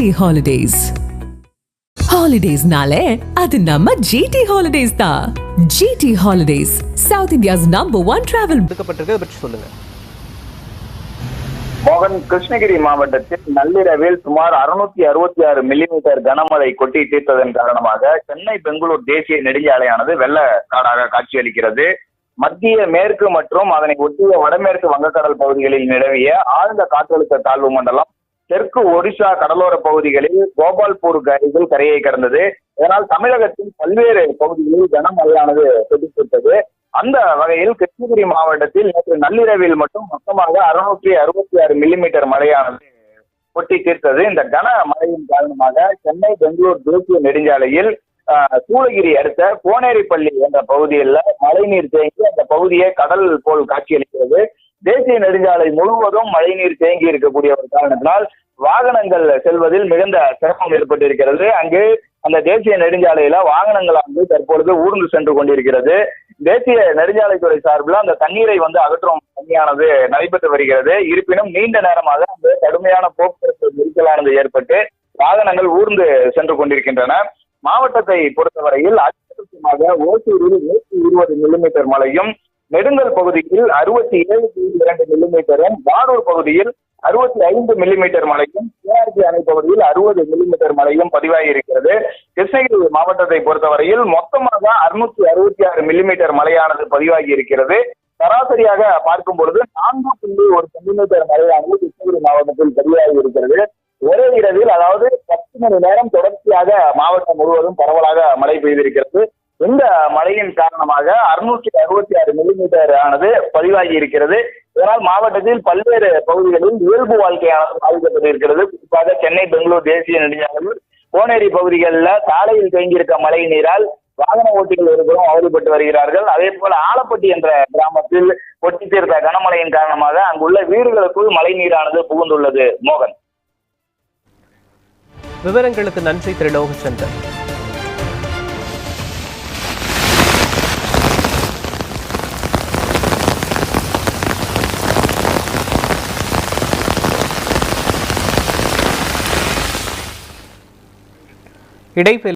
GT holidays ஹாலிடேஸ்னாலே அது நம்ம ஜிடி ஹாலிடேஸ் தான் GT holidays south India's number one travel எடுக்கப்பட்டிருக்கிறத பற்றி சொல்லுங்க. மோகன் கிருஷ்ணகிரி மாவட்டத்தில் நள்ளிரவில் சுமார் அறுநூத்தி அறுபத்தி ஆறு மில்லிமீட்டர் கனமழை கொட்டி தீர்த்ததன் காரணமாக சென்னை பெங்களூர் தேசிய நெடுஞ்சாலையானது வெள்ள காடாக காட்சியளிக்கிறது. மத்திய மேற்கு மற்றும் அதனை ஒட்டிய வடமேற்கு வங்கக்கடல் பகுதிகளில் நிலவிய ஆழ்ந்த காற்றழுத்த தாழ்வு மண்டலம் தெற்கு ஒடிசா கடலோர பகுதிகளில் கோபால்பூர் அருகில் கரையை கடந்தது. இதனால் தமிழகத்தின் பல்வேறு பகுதிகளில் கனமழையானது கொட்டித்தீர்த்தது அந்த வகையில் கிருஷ்ணகிரி மாவட்டத்தில் நேற்று நள்ளிரவில் மட்டும் மொத்தமாக அறுநூற்றி அறுபத்தி ஆறு மில்லிமீட்டர் மழையானது கொட்டி தீர்த்தது. இந்த கன மழையின் காரணமாக சென்னை பெங்களூர் தேசிய நெடுஞ்சாலையில் சூளகிரி அடுத்த கோனேரிப்பள்ளி என்ற பகுதியில் மழைநீர் தேங்கி அந்த பகுதியை கடல் போல் காட்சியளிக்கிறது. தேசிய நெடுஞ்சாலை முழுவதும் மழைநீர் தேங்கி இருக்கக்கூடிய ஒரு காரணத்தினால் வாகனங்கள் செல்வதில் மிகுந்த சிரமம் ஏற்பட்டிருக்கிறது. அங்கு அந்த தேசிய நெடுஞ்சாலையில வாகனங்களானது தற்பொழுது ஊர்ந்து சென்று கொண்டிருக்கிறது. தேசிய நெடுஞ்சாலைத்துறை சார்பில் அந்த தண்ணீரை வந்து அகற்றும் பணியானது நடைபெற்று வருகிறது. இருப்பினும் நீண்ட நேரமாக அந்த கடுமையான போக்குவரத்து நெரிசலானது ஏற்பட்டு வாகனங்கள் ஊர்ந்து சென்று கொண்டிருக்கின்றன. மாவட்டத்தை பொறுத்தவரையில் அதிகபட்சமாக ஓசூரில் நூற்றி இருபது மில்லிமீட்டர் மழையும் நெடுங்கல் பகுதியில் அறுபத்தி ஏழு புள்ளி இரண்டு மில்லிமீட்டரும் வாரூர் பகுதியில் அறுபத்தி ஐந்து மில்லிமீட்டர் மழையும் கேஆர்பி அணை பகுதியில் அறுபது மில்லிமீட்டர் மழையும் பதிவாகி இருக்கிறது கிருஷ்ணகிரி மாவட்டத்தை பொறுத்தவரையில் மொத்தமாக அறுநூத்தி அறுபத்தி ஆறு மில்லிமீட்டர் மழையானது பதிவாகி இருக்கிறது சராசரியாக பார்க்கும் பொழுது நான்கு புள்ளி ஒரு சென்டிமீட்டர் மழையானது கிருஷ்ணகிரி மாவட்டத்தில் பதிவாகி இருக்கிறது ஒரே இரவில் அதாவது பத்து மணி நேரம் தொடர்ச்சியாக மாவட்டம் முழுவதும் பரவலாக மழை பெய்திருக்கிறது. இந்த மழையின் காரணமாக அறுநூற்றி அறுபத்தி ஆறு மில்லிமீட்டர் ஆனது பதிவாகி இருக்கிறது. இதனால் மாவட்டத்தில் பல்வேறு பகுதிகளில் இயல்பு வாழ்க்கையானது பாதிக்கப்பட்டிருக்கிறது குறிப்பாக சென்னை பெங்களூர் தேசிய நெடுஞ்சாலையில் கோனேரி பகுதிகளில் சாலையில் தேங்கியிருக்க மழை நீரால் வாகன ஓட்டிகள் ஒருபுறம் அவதிப்பட்டு வருகிறார்கள். அதே போல ஆலப்பட்டி என்ற கிராமத்தில் கொட்டி தீர்த்த கனமழையின் காரணமாக அங்குள்ள வீடுகளுக்குள் மழை நீரானது புகுந்துள்ளது. மோகன். விவரங்களுக்கு நன்றி திரு லோகச்சந்திரன் இடைப்பெல்